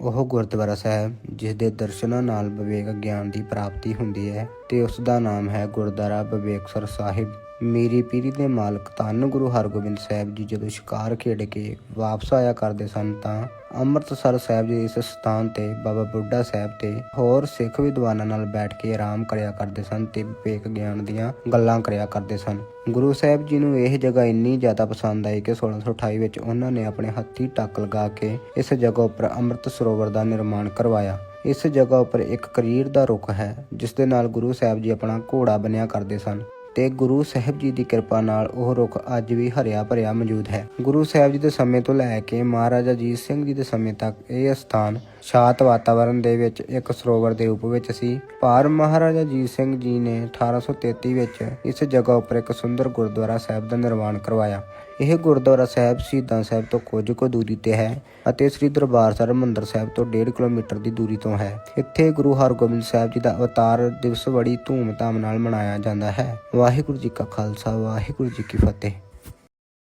ਉਹ ਗੁਰਦੁਆਰਾ ਸਾਹਿਬ, ਜਿਸ ਦੇ ਦਰਸ਼ਨਾਂ ਨਾਲ ਵਿਵੇਕ ਗਿਆਨ ਦੀ ਪ੍ਰਾਪਤੀ ਹੁੰਦੀ ਹੈ ਤੇ ਉਸ ਦਾ ਨਾਮ ਹੈ ਗੁਰਦੁਆਰਾ ਵਿਵੇਕਸਰ ਸਾਹਿਬ। ਮੇਰੀ ਪੀਰੀ ਦੇ ਮਾਲਕ ਧੰਨ ਗੁਰੂ ਹਰਗੋਬਿੰਦ ਸਾਹਿਬ ਜੀ ਜਦੋਂ ਸ਼ਿਕਾਰ ਖੇਡ ਕੇ ਵਾਪਸ ਆਇਆ ਕਰਦੇ ਸਨ ਤਾਂ ਅੰਮ੍ਰਿਤਸਰ ਸਾਹਿਬ ਦੇ ਇਸ ਸਥਾਨ ਤੇ ਬਾਬਾ ਬੁੱਢਾ ਸਾਹਿਬ ਤੇ ਹੋਰ ਸਿੱਖ ਵਿਦਵਾਨਾਂ ਨਾਲ ਬੈਠ ਕੇ ਆਰਾਮ ਕਰਿਆ ਕਰਦੇ ਸਨ ਤੇ ਵਿਵੇਕ ਗਿਆਨ ਦੀਆਂ ਗੱਲਾਂ ਕਰਿਆ ਕਰਦੇ ਸਨ। ਗੁਰੂ ਸਾਹਿਬ ਜੀ ਨੂੰ ਇਹ ਜਗ੍ਹਾ ਇੰਨੀ ਜ਼ਿਆਦਾ ਪਸੰਦ ਆਈ ਕਿ 1628 ਵਿੱਚ ਉਹਨਾਂ ਨੇ ਆਪਣੇ ਹੱਥੀ ਟੱਕ ਲਗਾ ਕੇ ਇਸ ਜਗ੍ਹਾ ਉੱਪਰ ਅੰਮ੍ਰਿਤ ਸਰੋਵਰ ਦਾ ਨਿਰਮਾਣ ਕਰਵਾਇਆ। ਇਸ ਜਗ੍ਹਾ ਉੱਪਰ ਇੱਕ ਕਰੀਰ ਦਾ ਰੁੱਖ ਹੈ, ਜਿਸ ਦੇ ਨਾਲ ਗੁਰੂ ਸਾਹਿਬ ਜੀ ਆਪਣਾ ਘੋੜਾ ਬਣਿਆ ਕਰਦੇ ਸਨ। ਤੇ ਗੁਰੂ ਸਾਹਿਬ ਜੀ ਦੀ ਕਿਰਪਾ ਨਾਲ ਉਹ ਰੁੱਖ ਅੱਜ ਵੀ ਹਰਿਆ ਭਰਿਆ ਮੌਜੂਦ ਹੈ। ਗੁਰੂ ਸਾਹਿਬ ਜੀ ਦੇ ਸਮੇਂ ਤੋਂ ਲੈ ਕੇ ਮਹਾਰਾਜਾ ਅਜੀਤ ਸਿੰਘ ਜੀ ਦੇ ਸਮੇਂ ਤੱਕ ਇਹ ਸਥਾਨ ਸ਼ਾਂਤ ਵਾਤਾਵਰਣ ਦੇ ਵਿੱਚ ਇੱਕ ਸਰੋਵਰ ਦੇ ਰੂਪ ਵਿੱਚ ਸੀ। ਪਰ ਮਹਾਰਾਜਾ ਅਜੀਤ ਸਿੰਘ ਜੀ ਨੇ 1833 ਵਿੱਚ ਇਸ ਜਗ੍ਹਾ ਉੱਪਰ ਇੱਕ ਸੁੰਦਰ ਗੁਰਦੁਆਰਾ ਸਾਹਿਬ ਦਾ ਨਿਰਮਾਣ ਕਰਵਾਇਆ। ਇਹ ਗੁਰਦੁਆਰਾ ਸਾਹਿਬ ਸ਼ਹੀਦਾਂ ਸਾਹਿਬ ਤੋਂ ਕੁਝ ਕੁ ਦੂਰੀ ਤੇ ਹੈ ਅਤੇ ਸ੍ਰੀ ਦਰਬਾਰ ਸਾਹਿਬ ਹਰਿਮੰਦਰ ਸਾਹਿਬ ਤੋਂ 1.5 ਕਿਲੋਮੀਟਰ ਦੀ ਦੂਰੀ ਤੋਂ ਹੈ। ਇੱਥੇ ਗੁਰੂ ਹਰਗੋਬਿੰਦ ਸਾਹਿਬ ਜੀ ਦਾ ਅਵਤਾਰ ਦਿਵਸ ਬੜੀ ਧੂਮ-ਧਾਮ ਨਾਲ ਮਨਾਇਆ ਜਾਂਦਾ ਹੈ। ਵਾਹਿਗੁਰੂ ਜੀ ਕਾ ਖਾਲਸਾ, ਵਾਹਿਗੁਰੂ ਜੀ ਕੀ ਫਤਿਹ।